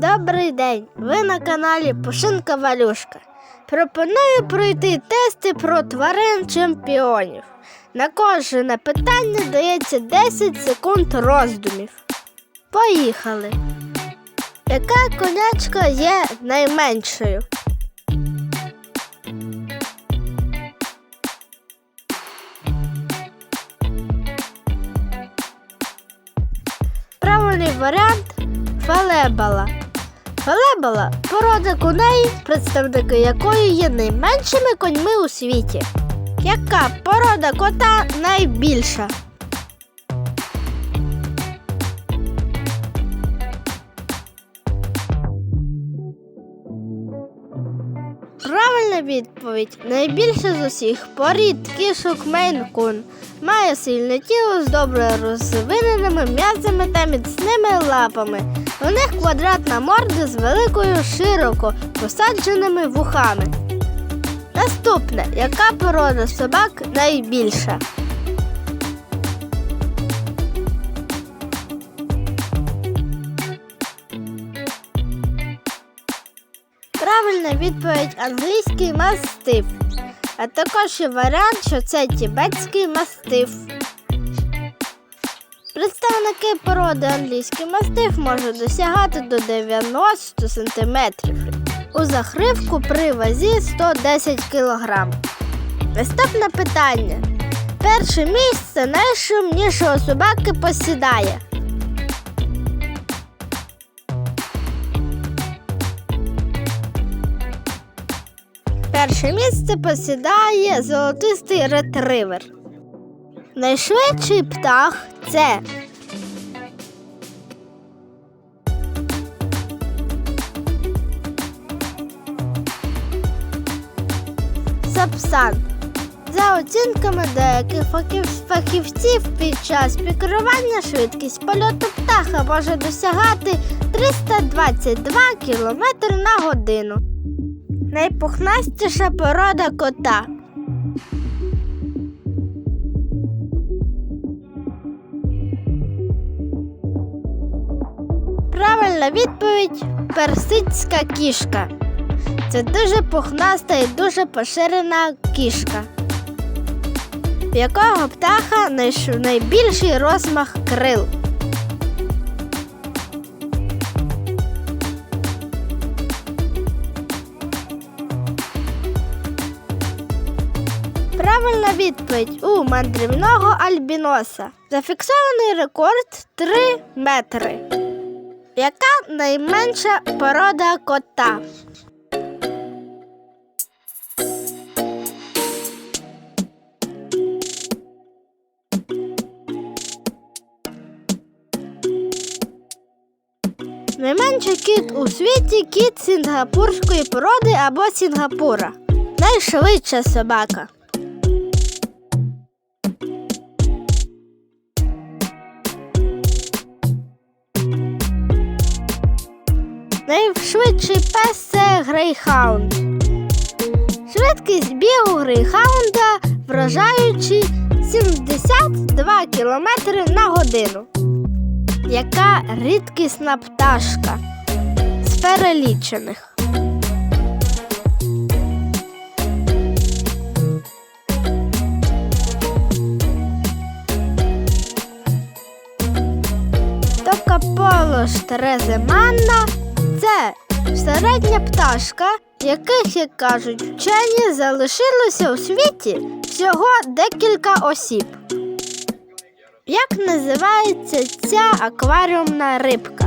Добрий день! Ви на каналі Пушинка Валюшка. Пропоную пройти тести про тварин чемпіонів. На кожне питання дається 10 секунд роздумів. Поїхали. Яка конячка є найменшою? Правильний варіант фалебала. Фалебала порода коней, представники якої є найменшими коньми у світі. Яка порода кота найбільша? Відповідь. Найбільше з усіх порід кішок Мейн-кун. Має сильне тіло з добре розвиненими м'язами та міцними лапами. У них квадратна морда з великою широко посадженими вухами. Наступне, яка порода собак найбільша? Правильна відповідь англійський мастиф. А також є варіант, що це тібетський мастиф. Представники породи англійський мастиф можуть досягати до 90 см. У захривку при вазі 110 кг. Наступне питання. Перше місце найшумнішого собаки посідає. Перше місце посідає золотистий ретривер. Найшвидший птах це Сапсан. За оцінками деяких фахівців під час пікірування швидкість польоту птаха може досягати 322 км на годину. Найпухнастіша порода кота. Правильна відповідь персидська кішка. Це дуже пухнаста і дуже поширена кішка. В якого птаха найбільший розмах крил? Правильна відповідь у мандрівного альбіноса. Зафіксований рекорд 3 метри. Яка найменша порода кота? Найменший кіт у світі кіт сінгапурської породи або Сінгапура. Найшвидша собака. Найшвидший пес це грейхаунд. Швидкість бігу грейхаунда вражаючи 72 км на годину. Яка рідкісна пташка з перелічених? Токаполош тереземанна це середня пташка, яких, як кажуть вчені, залишилося у світі всього декілька осіб. Як називається ця акваріумна рибка?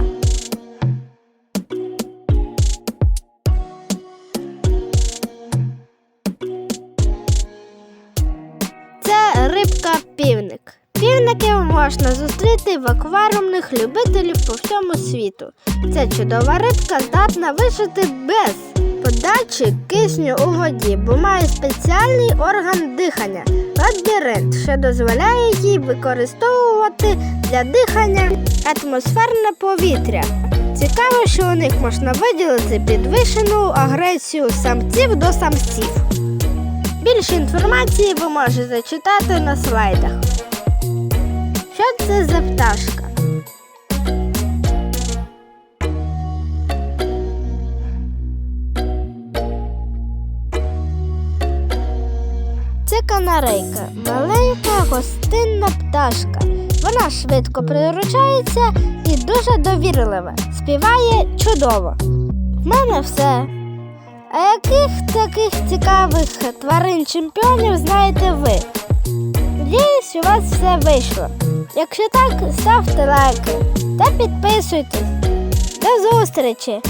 Це рибка півник. Півників можна зустріти в акваріумних любителів по всьому світу. Ця чудова рибка здатна вижити без подачі кисню у воді, бо має спеціальний орган дихання лабіринт, що дозволяє їй використовувати для дихання атмосферне повітря. Цікаво, що у них можна виділити підвищену агресію самців до самців. Більше інформації ви можете читати на слайдах. Що це за пташка? Це канарейка, маленька гостинна пташка. Вона швидко приручається і дуже довірлива. Співає чудово. В мене все. А яких таких цікавих тварин чемпіонів знаєте ви? Надіюсь, у вас все вийшло. Якщо так, ставте лайки та підписуйтесь. До зустрічі!